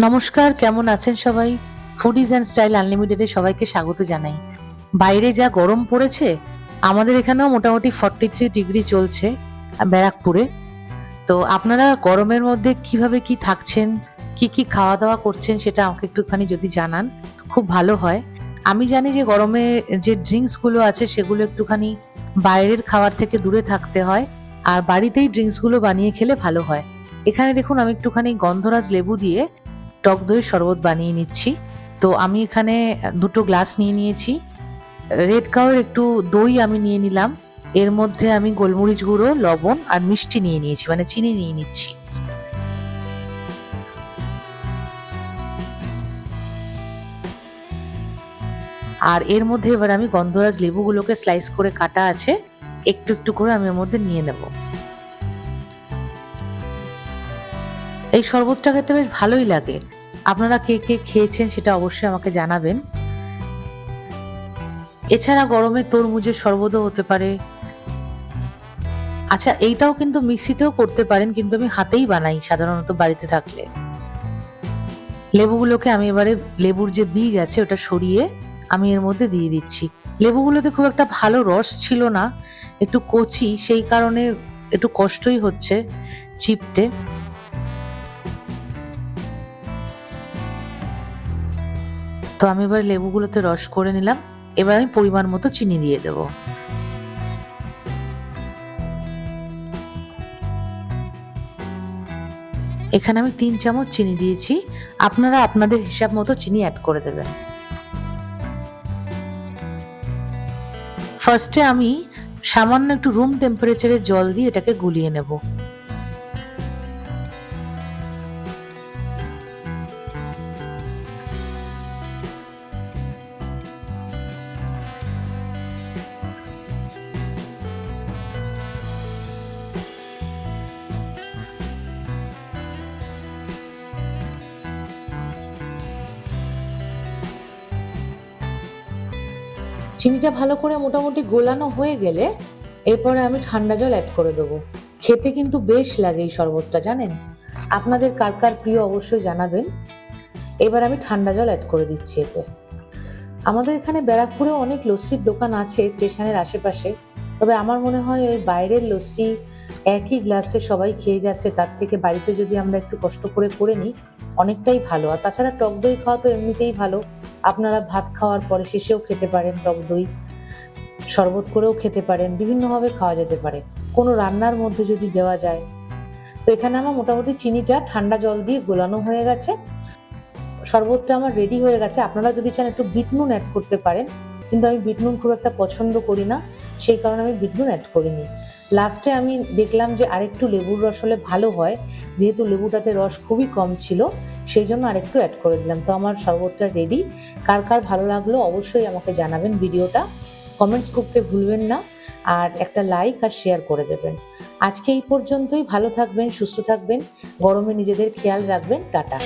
নমস্কার, কেমন আছেন সবাই? ফুডিজ অ্যান্ড স্টাইল আনলিমিটেডে সবাইকে স্বাগত জানাই। বাইরে যা গরম পড়েছে, আমাদের এখানেও মোটামুটি ফর্টি থ্রি ডিগ্রি চলছে, ব্যারাকপুরে। তো আপনারা গরমের মধ্যে কীভাবে কি থাকছেন, কি কি খাওয়া দাওয়া করছেন সেটা আমাকে একটুখানি যদি জানান, খুব ভালো হয়। আমি জানি যে গরমে যে ড্রিঙ্কসগুলো আছে সেগুলো একটুখানি বাইরের খাবার থেকে দূরে থাকতে হয়, আর বাড়িতেই ড্রিঙ্কসগুলো বানিয়ে খেলে ভালো হয়। এখানে দেখুন আমি একটুখানি গন্ধরাজ লেবু দিয়ে টক দই শরবত বানিয়ে নিচ্ছি। তো আমি এখানে দুটো গ্লাস নিয়ে নিয়েছি। রেড কাউয়ের একটু দই আমি নিয়ে নিলাম। এর মধ্যে আমি গোলমরিচ গুঁড়ো, লবণ আর মিষ্টি নিয়ে নিয়েছি মানে চিনি নিয়ে নিচ্ছি। আর এর মধ্যে এবার আমি গন্ধরাজ লেবুগুলোকে স্লাইস করে কাটা আছে। একটু একটু করে আমি এর মধ্যে নিয়ে নেব। এই শরবতটা খেতে বেশ ভালোই লাগে। আপনারা কে কে খেয়েছেন সেটা অবশ্যই আমাকে জানাবেন। এছাড়া গরমে তরমুজের শরবতও হতে পারে। আচ্ছা এইটাও কিন্তু মিক্সিতেও করতে পারেন, কিন্তু আমি হাতেই বানাই সাধারণত বাড়িতে থাকলে। লেবুগুলোকে আমি এবারে, লেবুর যে বীজ আছে ওটা সরিয়ে আমি এর মধ্যে দিয়ে দিচ্ছি। লেবুগুলোতে খুব একটা ভালো রস ছিল না, একটু কচি, সেই কারণে একটু কষ্টই হচ্ছে চিপতে। তো আমি এবার লেবুগুলোতে রস করে নিলাম। এবার আমি পরিমাণ মতো চিনি দিয়ে দেব। এখানে আমি তিন চামচ চিনি দিয়েছি। আপনারা আপনাদের হিসাব মতো চিনি অ্যাড করে দেবেন। ফার্স্টে আমি সামান্য একটু রুম টেম্পারেচারে জল দিয়ে এটাকে গুলিয়ে নেব। চিনিটা ভালো করে মোটামুটি গোলানো হয়ে গেলে এরপরে আমি ঠান্ডা জল অ্যাড করে দেবো। খেতে কিন্তু বেশ লাগে এই শরবতটা, জানেন? আপনাদের কার কার প্রিয় অবশ্যই জানাবেন। এবার আমি ঠান্ডা জল অ্যাড করে দিচ্ছি এতে। আমাদের এখানে ব্যারাকপুরেও অনেক লস্যির দোকান আছে স্টেশনের আশেপাশে। তবে আমার মনে হয় ওই বাইরের লস্যি একই গ্লাসে সবাই খেয়ে যাচ্ছে, তার থেকে বাড়িতে যদি আমরা একটু কষ্ট করে করে নিই অনেকটাই ভালো। আর তাছাড়া টক দই খাওয়া তো এমনিতেই ভালো। আপনারা ভাত খাওয়ার পরে শেষেও খেতে পারেন টক দই। শরবত করেও খেতে পারেন, বিভিন্নভাবে খাওয়া যেতে পারে। কোনো রান্নার মধ্যে যদি দেওয়া যায়। তো এখানে আমার মোটামুটি চিনিটা ঠান্ডা জল দিয়ে গোলানো হয়ে গেছে। শরবতটা আমার রেডি হয়ে গেছে। আপনারা যদি চান একটু বিট নুন অ্যাড করতে পারেন। কিন্তু আমি বিট নুন খুব একটা পছন্দ করি না, সেই কারণে আমি বিট নুন অ্যাড করিনি লাস্টে আমি দেখলাম যে আরেকটু লেবুর রস হলে ভালো হয়, যেহেতু লেবুটাতে রস খুবই কম ছিল, সেই জন্য আরেকটু অ্যাড করে দিলাম। তো আমার শরবতটা রেডি কার কার ভালো লাগল অবশ্যই আমাকে জানাবেন ভিডিওটা। কমেন্টস করতে ভুলবেন না, আর একটা লাইক আর শেয়ার করে দেবেন। আজকে এই পর্যন্তই, ভালো থাকবেন, সুস্থ থাকবেন, গরমে নিজেদের খেয়াল রাখবেন, টাটা।